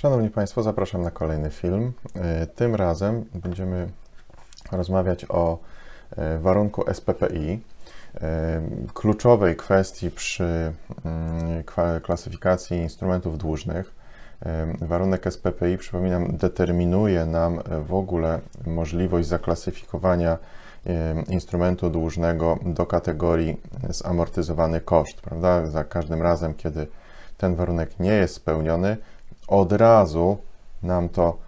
Szanowni Państwo, zapraszam na kolejny film. E, Tym razem będziemy rozmawiać o e, warunku SPPI, e, kluczowej kwestii przy mm, klasyfikacji instrumentów dłużnych. Warunek SPPI, przypominam, determinuje nam w ogóle możliwość zaklasyfikowania instrumentu dłużnego do kategorii zamortyzowany koszt, prawda? Za każdym razem, kiedy ten warunek nie jest spełniony, od razu nam to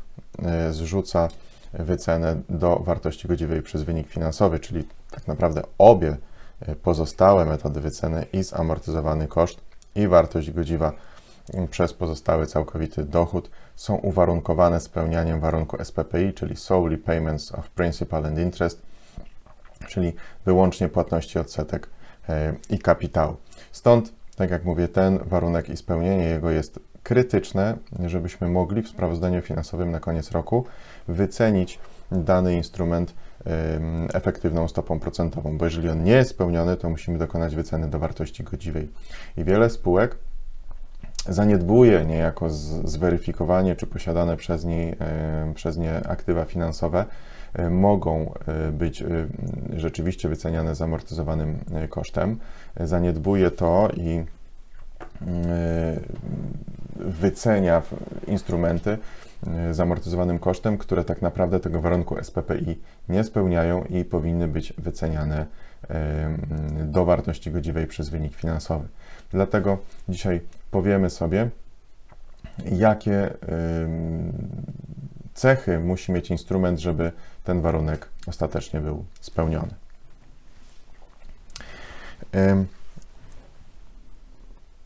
e, zrzuca wycenę do wartości godziwej przez wynik finansowy, czyli tak naprawdę obie e, pozostałe metody wyceny i zamortyzowany koszt i wartość godziwa przez pozostały całkowity dochód są uwarunkowane spełnianiem warunku SPPI, czyli solely payments of principal and interest, czyli wyłącznie płatności odsetek e, i kapitału. Stąd, tak jak mówię, ten warunek i spełnienie jego jest krytyczne, żebyśmy mogli w sprawozdaniu finansowym na koniec roku wycenić dany instrument efektywną stopą procentową, bo jeżeli on nie jest spełniony, to musimy dokonać wyceny do wartości godziwej. I wiele spółek zaniedbuje niejako zweryfikowanie, czy posiadane przez, niej, przez nie aktywa finansowe e, mogą e, być e, rzeczywiście wyceniane zamortyzowanym kosztem. Zaniedbuje to i e, wycenia instrumenty e, zamortyzowanym kosztem, które tak naprawdę tego warunku SPPI nie spełniają i powinny być wyceniane e, do wartości godziwej przez wynik finansowy. Dlatego dzisiaj powiemy sobie, jakie ym, cechy musi mieć instrument, żeby ten warunek ostatecznie był spełniony.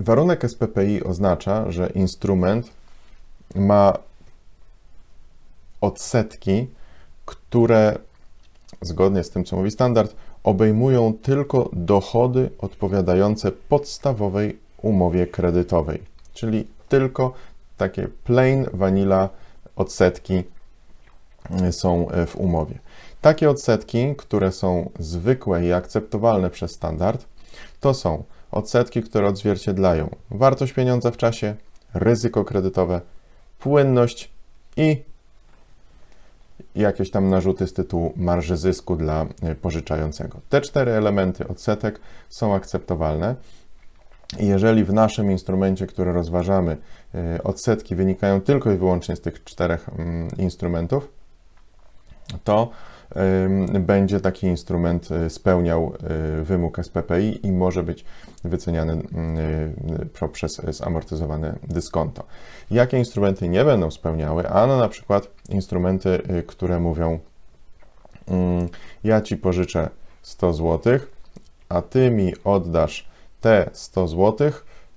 Warunek SPPI oznacza, że instrument ma odsetki, które zgodnie z tym, co mówi standard, obejmują tylko dochody odpowiadające podstawowej umowie kredytowej, czyli tylko takie plain vanilla odsetki y, są y, w umowie. Takie odsetki, które są zwykłe i akceptowalne przez standard, to są odsetki, które odzwierciedlają wartość pieniądza w czasie, ryzyko kredytowe, płynność i jakieś tam narzuty z tytułu marży zysku dla y, pożyczającego. Te cztery elementy odsetek są akceptowalne. Jeżeli w naszym instrumencie, który rozważamy, y, odsetki wynikają tylko i wyłącznie z tych czterech mm, instrumentów, to będzie taki instrument y, spełniał y, wymóg SPPI i może być wyceniany y, y, poprzez zamortyzowane dyskonto. Jakie instrumenty nie będą spełniały? Ano na przykład instrumenty, które mówią mm, ja Ci pożyczę 100 zł, a Ty mi oddasz te 100 zł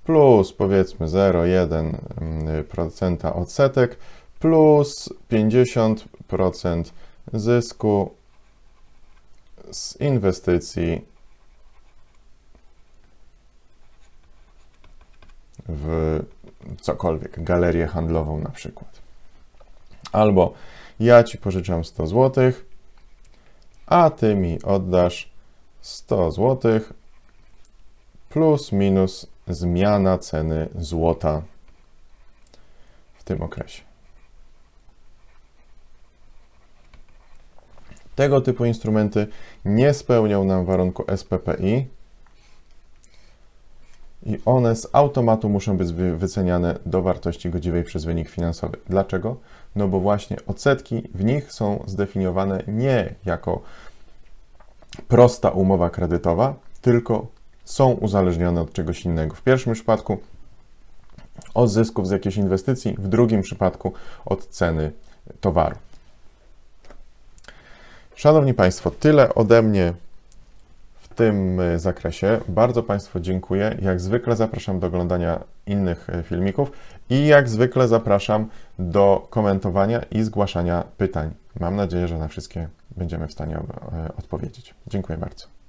plus powiedzmy 0,1% odsetek plus 50% zysku z inwestycji w cokolwiek, galerię handlową na przykład. Albo ja ci pożyczam 100 zł, a ty mi oddasz 100 zł plus minus zmiana ceny złota w tym okresie. Tego typu instrumenty nie spełnią nam warunku SPPI i one z automatu muszą być wy- wyceniane do wartości godziwej przez wynik finansowy. Dlaczego? No bo właśnie odsetki w nich są zdefiniowane nie jako prosta umowa kredytowa, tylko są uzależnione od czegoś innego. W pierwszym przypadku od zysków z jakiejś inwestycji, w drugim przypadku od ceny towaru. Szanowni Państwo, tyle ode mnie w tym e, zakresie. Bardzo Państwu dziękuję. Jak zwykle zapraszam do oglądania innych e, filmików i jak zwykle zapraszam do komentowania i zgłaszania pytań. Mam nadzieję, że na wszystkie będziemy w stanie e, odpowiedzieć. Dziękuję bardzo.